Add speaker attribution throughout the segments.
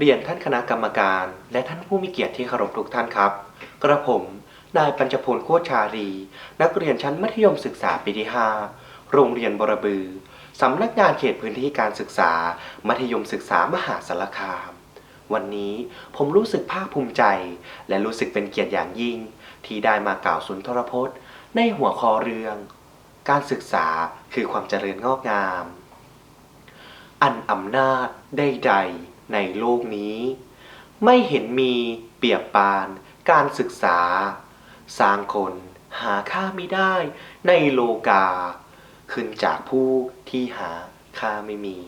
Speaker 1: เรียนท่านคณะกรรมการ และท่านผู้มีเกียรติที่เคารพทุกท่านครับ กระผม นายปัญจพลโคชารี นักเรียนชั้นมัธยมศึกษาปีที่ 5 โรงเรียนบรบือ สำนักงานเขตพื้นที่การศึกษา มัธยมศึกษามหาสารคาม วันนี้ผมรู้สึกภาคภูมิใจ และรู้สึกเป็นเกียรติอย่างยิ่ง ที่ได้มากล่าวสุนทรพจน์ ในหัวข้อเรื่อง การศึกษาคือความเจริญงอกงาม อันอำนาจใดๆ ในโลกนี้ ไม่เห็นมีเปียบปานการศึกษา สร้างคนหาค่าไม่ได้ในโลกา ขึ้นจากผู้ที่หาค่าไม่มี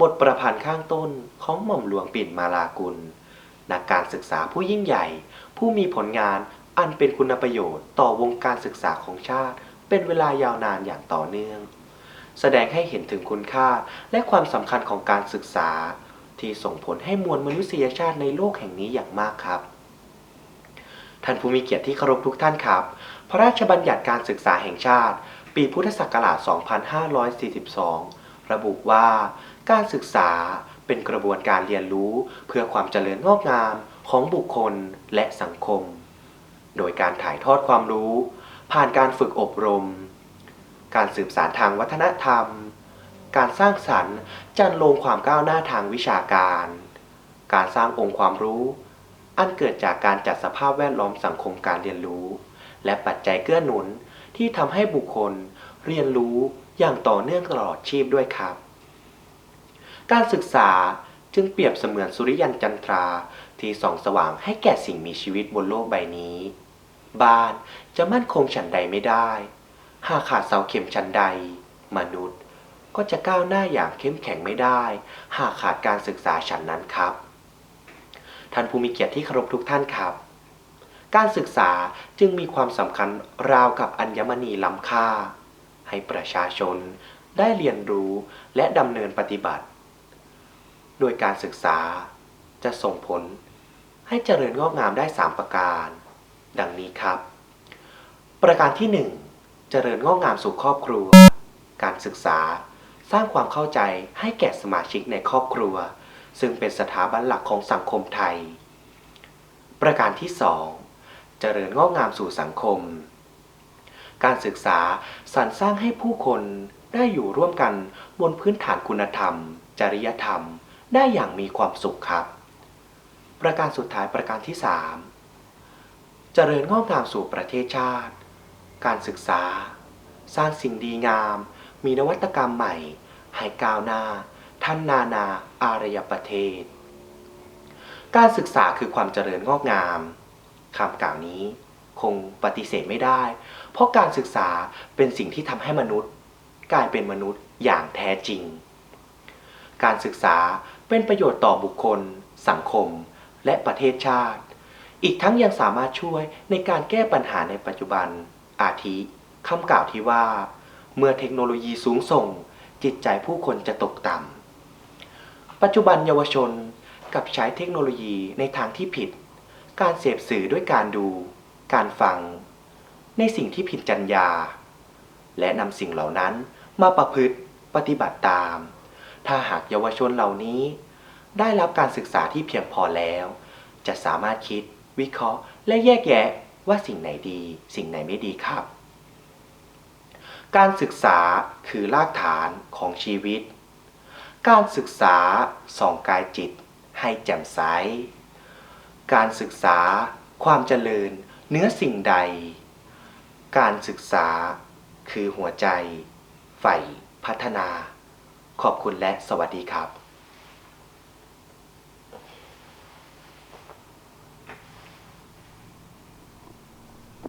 Speaker 1: บทประพันธ์ข้างต้นของหม่อมหลวงปิ่นมาลากุล นักการศึกษาผู้ยิ่งใหญ่ ผู้มีผลงานอันเป็นคุณประโยชน์ต่อวงการศึกษาของชาติ เป็นเวลายาวนานอย่างต่อเนื่อง แสดงให้เห็นถึงคุณค่าและความสำคัญของการศึกษา ที่ส่งผลให้มวลมนุษยชาติในโลกแห่งนี้อย่างมากครับ ท่านผู้มีเกียรติที่เคารพทุกท่านครับ พระราชบัญญัติการศึกษาแห่งชาติ ปีพุทธศักราช 2542 ระบุว่า การศึกษาเป็นกระบวนการเรียนรู้เพื่อความเจริญงอกงามของบุคคลและสังคม โดยการถ่ายทอดความรู้ ผ่านการฝึกอบรม การสืบสานทางวัฒนธรรม การสร้างสรรค์จันลงความก้าวหน้าทางวิชาการ การสร้างองค์ความรู้ อันเกิดจากการจัดสภาพแวดล้อมสังคมการเรียนรู้ และปัจจัยเกื้อหนุนที่ทำให้บุคคลเรียนรู้อย่างต่อเนื่องตลอดชีพด้วยครับ การศึกษาจึงเปรียบเสมือนสุริยันจันทราที่ส่องสว่างให้แก่สิ่งมีชีวิตบนโลกใบนี้ บ้านจะมั่นคงฉันใดไม่ได้ หากขาดเสาเข็มชันใด มนุษย์ ก็จะก้าวหน้าอย่างเข้มแข็งไม่ได้ หากขาดการศึกษาฉันนั้นครับ ท่านผู้มีเกียรติที่เคารพทุกท่านครับ การศึกษาจึงมีความสำคัญราวกับอัญมณีล้ำค่า ให้ประชาชนได้เรียนรู้และดำเนินปฏิบัติ โดยการศึกษาจะส่งผลให้เจริญงอกงามได้ 3 ประการ ดังนี้ครับ ประการที่ 1 เจริญงอกงามสู่ครอบครัว การศึกษา สร้างความเข้าใจให้แก่สมาชิกในครอบครัว ซึ่งเป็นสถาบันหลักของสังคมไทย ประการที่ 2 เจริญงอกงามสู่สังคม การศึกษาสรรสร้างให้ผู้คนได้อยู่ร่วมกันบนพื้นฐานคุณธรรม จริยธรรม ได้อย่างมีความสุขครับ ประการสุดท้ายประการที่ 3 เจริญงอกงามสู่ประเทศชาติ การศึกษา สร้างสิ่งดีงาม มีนวัตกรรมใหม่ให้ก้าวหน้า ท่านนานา อารยประเทศ การศึกษาคือความเจริญงอกงามคำกล่าวนี้คงปฏิเสธไม่ได้ เพราะการศึกษาเป็นสิ่งที่ทำให้มนุษย์ กลายเป็นมนุษย์อย่างแท้จริง การศึกษาเป็นประโยชน์ต่อบุคคล สังคม และประเทศชาติ อีกทั้งยังสามารถช่วยในการแก้ปัญหาในปัจจุบัน อาทิคำกล่าวที่ว่า เมื่อเทคโนโลยีสูงส่ง จิตใจผู้คนจะตกต่ำ ปัจจุบันเยาวชนกับใช้เทคโนโลยีในทางที่ผิด การเสพสื่อด้วยการดู การฟัง ในสิ่งที่ผิดจรรยา และนำสิ่งเหล่านั้นมาประพฤติปฏิบัติตาม ถ้าหากเยาวชนเหล่านี้ ได้รับการศึกษาที่เพียงพอแล้ว จะสามารถคิด วิเคราะห์ และแยกแยะว่าสิ่งไหนดี สิ่งไหนไม่ดีครับ การศึกษาคือรากฐานของชีวิต การศึกษาส่องกายจิตให้แจ่มใส การศึกษาความเจริญเนื้อสิ่งใด การศึกษาคือหัวใจ ใฝ่พัฒนา ขอบคุณและสวัสดีครับ